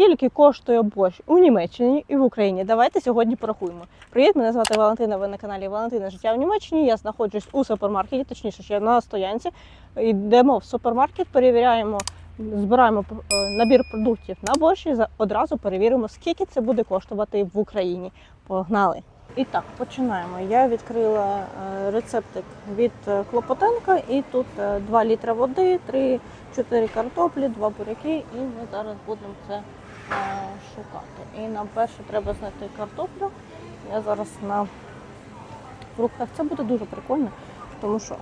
Скільки коштує борщ у Німеччині і в Україні? Давайте сьогодні порахуємо. Привіт, мене звати Валентина. Ви на каналі Валентина Життя в Німеччині. Я знаходжусь у супермаркеті, точніше, ще на стоянці. Йдемо в супермаркет, перевіряємо, збираємо е, набір продуктів на борщ і одразу перевіримо, скільки це буде коштувати в Україні. Погнали! І так, починаємо. Я відкрила е, рецептик від е, Клопотенка, і тут е, 2 літра води, 3-4 картоплі, 2 буряки, і ми зараз будемо це шукати. І нам перше треба знайти картоплю. Я зараз на фруктах. Це буде дуже прикольно, тому що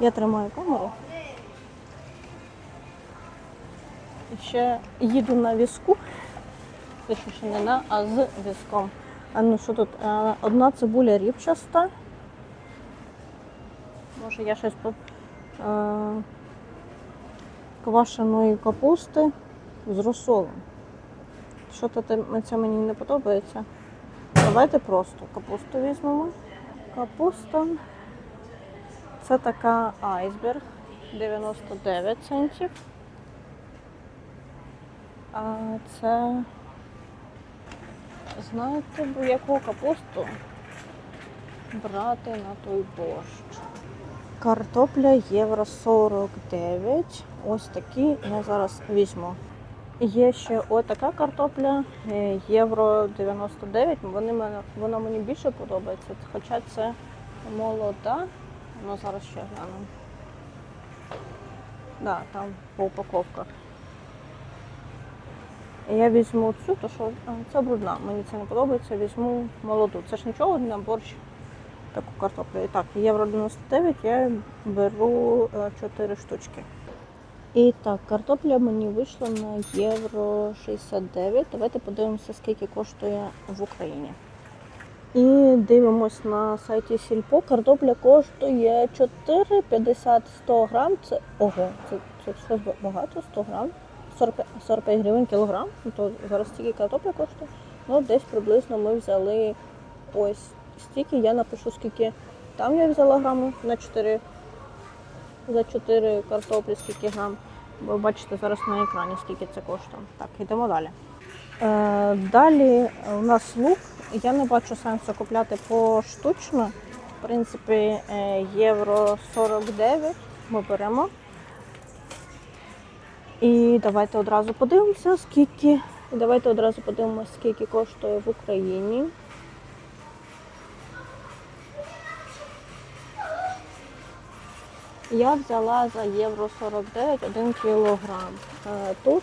я тримаю камеру. І ще їду на візку. Точніше не на, а з візком. А ну що тут? Е, Одна цибуля ріпчаста. Може я щось по е, квашеної капусти з розсолом. Що то це мені не подобається. Давайте просто капусту візьмемо. Капуста. Це така айсберг 99 центів. А це знаєте, яку капусту брати на той борщ? Картопля євро 49. Ось такі я зараз візьму. Є ще отака картопля е, євро 99. Вони вона мені більше подобається, хоча це молода. Ну зараз ще глянемо. Да, там по упаковках. Я візьму цю, то що це брудна. Мені це не подобається. Візьму молоду. Це ж нічого на борщ таку картоплю. І так, євро 99 я беру 4 штучки. І так, картопля мені вийшла на євро 69. Давайте подивимося, скільки коштує в Україні. І дивимось на сайті Сільпо. Картопля коштує 4,50 100 грам. Це ого, це, це все багато, 100 грам. 45, 45 гривень кілограм. Ну, То зараз стільки картопля коштує. Ну, десь приблизно ми взяли ось стільки. Я напишу, скільки там я взяла граму на 4 за 4 картоплі, скільки грам. Ви бачите зараз на екрані, скільки це коштує. Так, йдемо далі. Е, далі у нас лук. Я не бачу сенсу купляти поштучно. В принципі, е, євро 49 ми беремо. І давайте одразу подивимося, скільки. Давайте одразу подивимося, скільки коштує в Україні. Я взяла за євро 49 1 кілограм. Е, Тут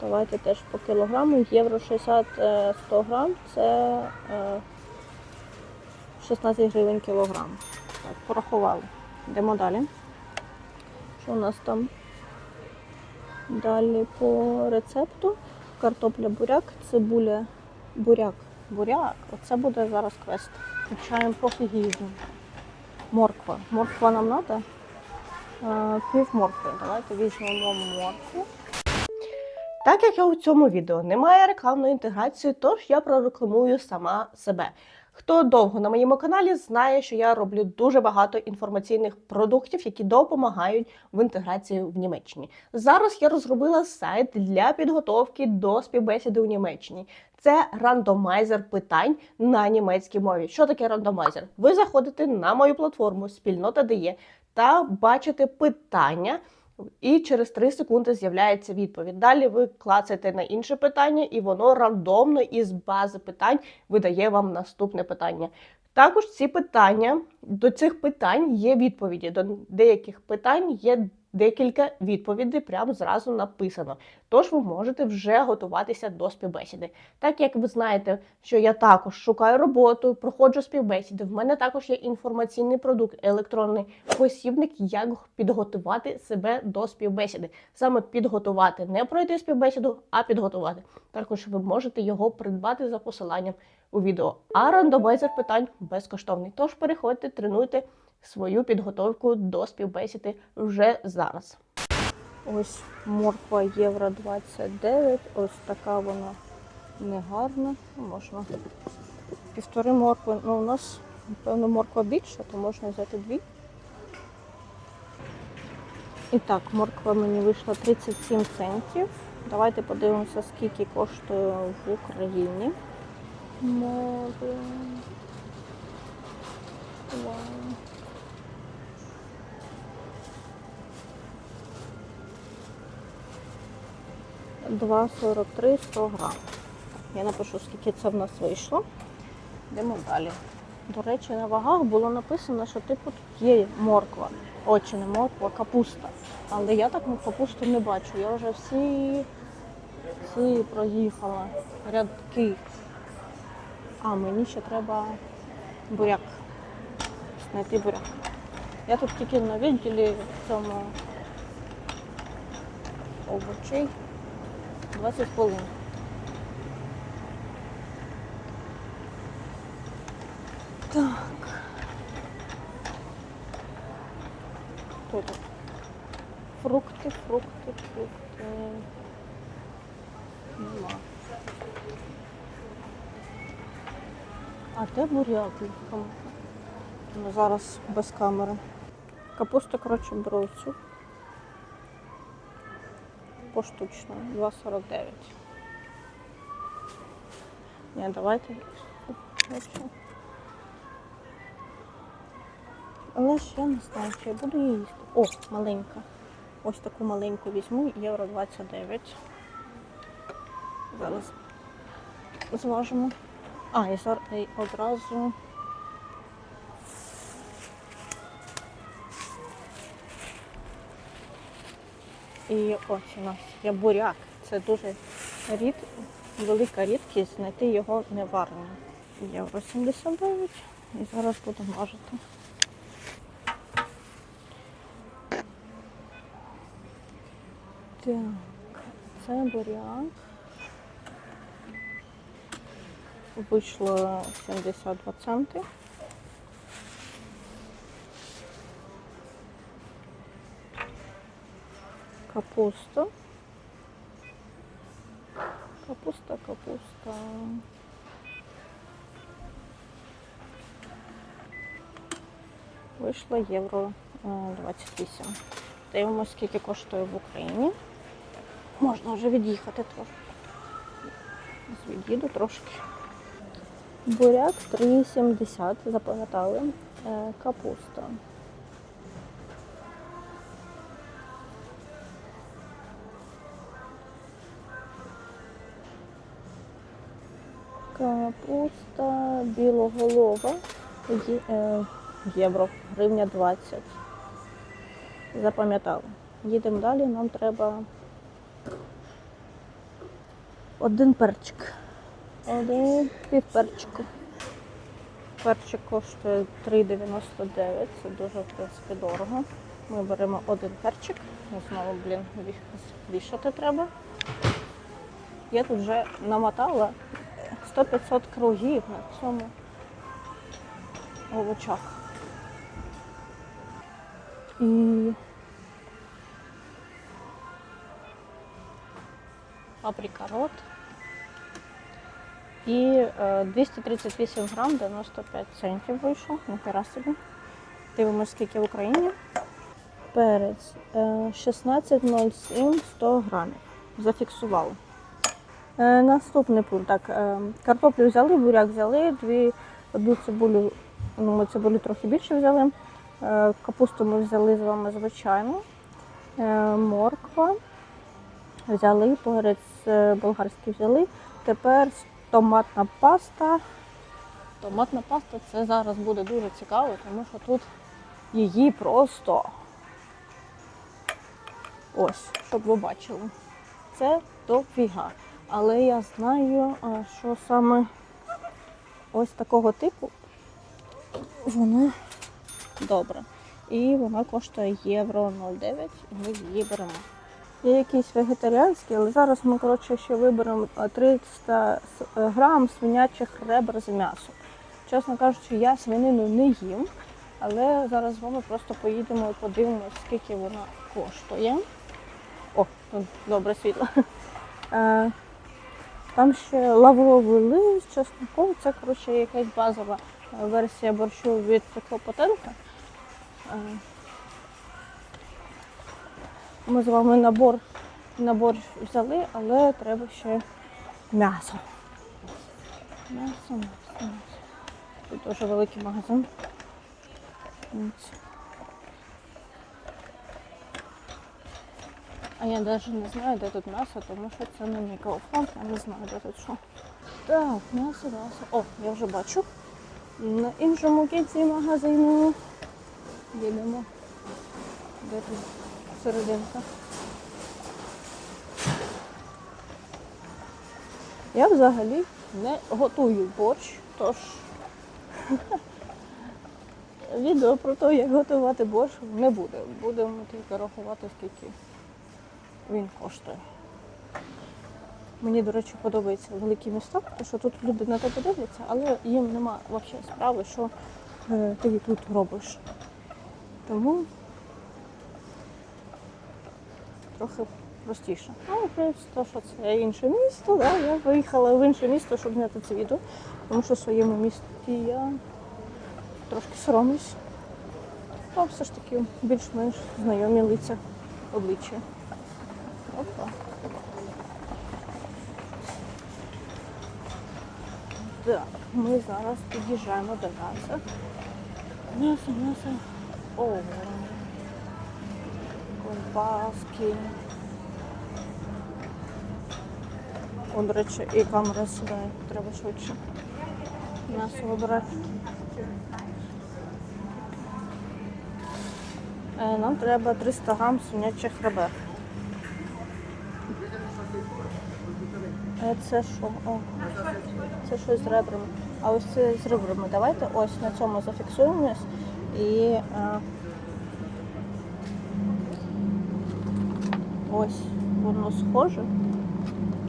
давайте теж по кілограму. Євро 60 е, 100 грам це е, 16 гривень кілограм. Так, порахували. Йдемо далі. Що у нас там? Далі по рецепту. Картопля буряк, цибуля буряк. Буряк. Оце буде зараз квест. Включаємо пофігізм. Морква. Морква нам треба? Пів моркви. Давайте візьмемо моркву. Так як я у цьому відео немає рекламної інтеграції, тож я прорекламую сама себе. Хто довго на моєму каналі знає, що я роблю дуже багато інформаційних продуктів, які допомагають в інтеграції в Німеччині. Зараз я розробила сайт для підготовки до співбесіди у Німеччині. Це рандомайзер питань на німецькій мові. Що таке рандомайзер? Ви заходите на мою платформу спільнота дає та бачите питання. І через 3 секунди з'являється відповідь. Далі ви клацаєте на інше питання, і воно рандомно із бази питань видає вам наступне питання. Також ці питання до цих питань є відповіді. До деяких питань є декілька відповідей, прямо зразу написано. Тож ви можете вже готуватися до співбесіди. Так як ви знаєте, що я також шукаю роботу, проходжу співбесіди. В мене також є інформаційний продукт, електронний посібник, як підготувати себе до співбесіди. Саме підготувати, не пройти співбесіду, а підготувати. Також ви можете його придбати за посиланням у відео. А рандомайзер питань безкоштовний. Тож переходьте, тренуйте свою підготовку до співбесіди вже зараз. Ось морква євро 29. Ось така вона негарна. Можна півтори моркви. Ну, у нас, напевно, морква більша, то можна взяти дві. І так, морква мені вийшла 37 центів. Давайте подивимося, скільки коштує в Україні. Морква. 2,43 100 грам. Я напишу, скільки це в нас вийшло. Йдемо далі. До речі, на вагах було написано, що типу тут є морква. О, чи не морква, капуста. Але я так ну, капусту не бачу. Я вже всі, всі проїхала. Рядки. А, мені ще треба буряк. Знайти буряк. Я тут тільки на відділі в цьому овочей 20 хвилин. Так. Хто тут? Фрукти, фрукти, фрукти. Нема. А де буряк? Зараз без камери. Капусту, коротше, беру цю. Поштучно. 2,49. Ні, давайте. Але я не знаю, чи я буду її їсти. О, маленька. Ось таку маленьку візьму, євро 29. Зараз зважимо. А, і зараз одразу. І ось у нас є буряк. Це дуже рід, велика рідкість знайти його неварним. Євро 79. І зараз будемо важити. Так, це буряк. Вийшло 72 центи. Капуста. Капуста, капуста. Вийшло євро е, 28. Дивимося, скільки коштує в Україні. Можна вже від'їхати трошки. Від'їду трошки. Буряк 3,70, запам'ятали. Е, Капуста. Капуста білоголова. Е, Євро, гривня 20. Запам'ятали. Їдемо далі, нам треба один перчик. Один півперчику. Перчик коштує 3,99. Це дуже, в принципі, дорого. Ми беремо один перчик. Знову, блін, ві- вішати треба. Я тут вже намотала 100-500 кругів на цьому овочах. І паприка рот. І е, 238 грам 95 центів вийшов. Ніхера собі. Дивимось, скільки в Україні. Перець е, 16,07 100 грамів. Зафіксували. Е, наступний пункт. Так, е, картоплю взяли, буряк взяли, дві, одну цибулю, ну ми цибулю трохи більше взяли. Е, капусту ми взяли з вами звичайно. Морква. Взяли, перець е, болгарський взяли. Тепер томатна паста. Томатна паста це зараз буде дуже цікаво, тому що тут її просто ось, щоб ви бачили. Це дофіга. Але я знаю, що саме ось такого типу воно добре. І вона коштує євро 0,9 і ми її беремо. Є якісь вегетаріанські, але зараз ми коротше, ще виберемо 300 е, грам свинячих ребер з м'ясом. Чесно кажучи, я свинину не їм, але зараз з вами просто поїдемо і подивимося, скільки вона коштує. О, тут добре світло. Там ще лавровий лист, чесноков, це коротше якась базова е, версія борщу від Клопотенка. Е, Ми з вами набор, набор взяли, але треба ще м'ясо. М'ясо, м'ясо, м'ясо. Тут дуже великий магазин. А я навіть не знаю, де тут м'ясо, тому що це не Kaufland, я не знаю, де тут що. Так, м'ясо, м'ясо. О, я вже бачу. На іншому кінці магазину. Їдемо. Де тут серединка? Я взагалі не готую борщ, тож відео про те, як готувати борщ, не буде. Будемо тільки рахувати, скільки він коштує. Мені, до речі, подобаються великі міста, тому що тут люди на тебе дивляться, але їм нема взагалі справи, що е, ти тут робиш. Тому трохи простіше. Ну, плюс те, що це інше місто, да, я виїхала в інше місто, щоб зняти це відео, тому що в своєму місті я трошки соромлюсь. Там все ж таки більш-менш знайомі лиця обличчя. Опа. Так, ми зараз під'їжджаємо до м'яса. М'ясо, м'ясо. О, ковбаски. О, до речі, і камера сідає, треба швидше. М'ясо вибирати. Е, Нам треба 300 грам свинячих ребер. Це що? О, це щось з ребрами. А ось це з ребрами. Давайте ось на цьому зафіксуємось і е, ось воно схоже.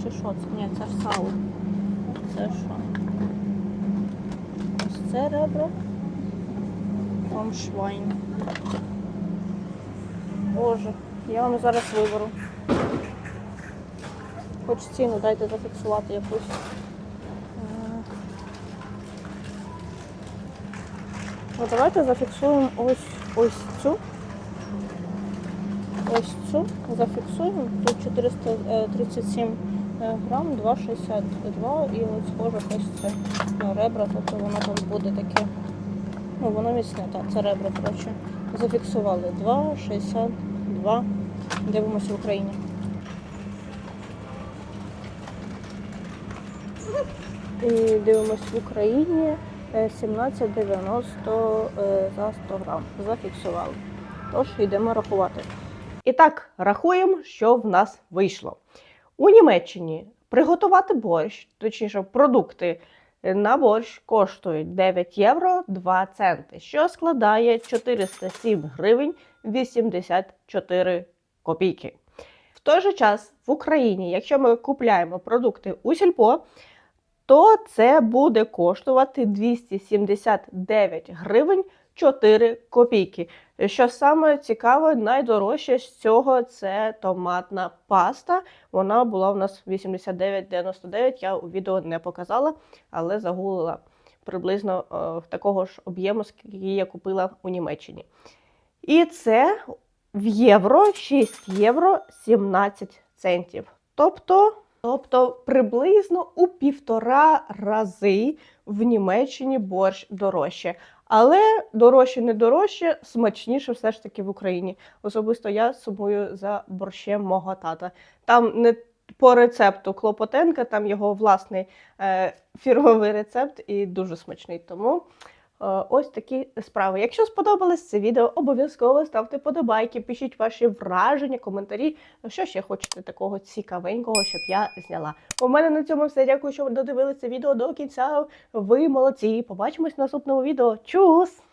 Чи що це? Ні, це ж сало. Це що? Ось це ребра. Там швайн. Боже, я вам зараз виберу. Хоч ціну дайте зафіксувати якусь. Е, Ну, давайте зафіксуємо ось ось цю. Ось цю зафіксуємо. Тут 437 е, грам, 2,62 і от схоже ось це ну, ребра, тобто воно там буде таке. Ну, воно міцне, так, це ребра, коротше. Зафіксували 2,62. Дивимося в Україні. І дивимось в Україні е, 17,90 е, за 100 грам. Зафіксували. Тож йдемо рахувати. І так, рахуємо, що в нас вийшло. У Німеччині приготувати борщ, точніше, продукти на борщ коштують 9 євро 2 центи, що складає 407 гривень 84 копійки. В той же час в Україні, якщо ми купляємо продукти у сільпо, то це буде коштувати 279 гривень 4 копійки. Що саме цікаве, найдорожче з цього це томатна паста. Вона була у нас 89,99. Я у відео не показала, але загуглила приблизно е, такого ж об'єму, скільки я купила у Німеччині. І це в євро 6 євро 17 центів. Тобто, тобто приблизно у півтора рази в Німеччині борщ дорожче. Але дорожче, не дорожче, смачніше все ж таки в Україні. Особисто я сумую за борщем мого тата. Там не по рецепту Клопотенка, там його власний е, фірмовий рецепт і дуже смачний. Тому ось такі справи. Якщо сподобалось це відео, обов'язково ставте подобайки, пишіть ваші враження, коментарі. Що ще хочете такого цікавенького, щоб я зняла. У мене на цьому все. Дякую, що ви додивилися відео до кінця. Ви молодці. Побачимось в наступному відео. Чус!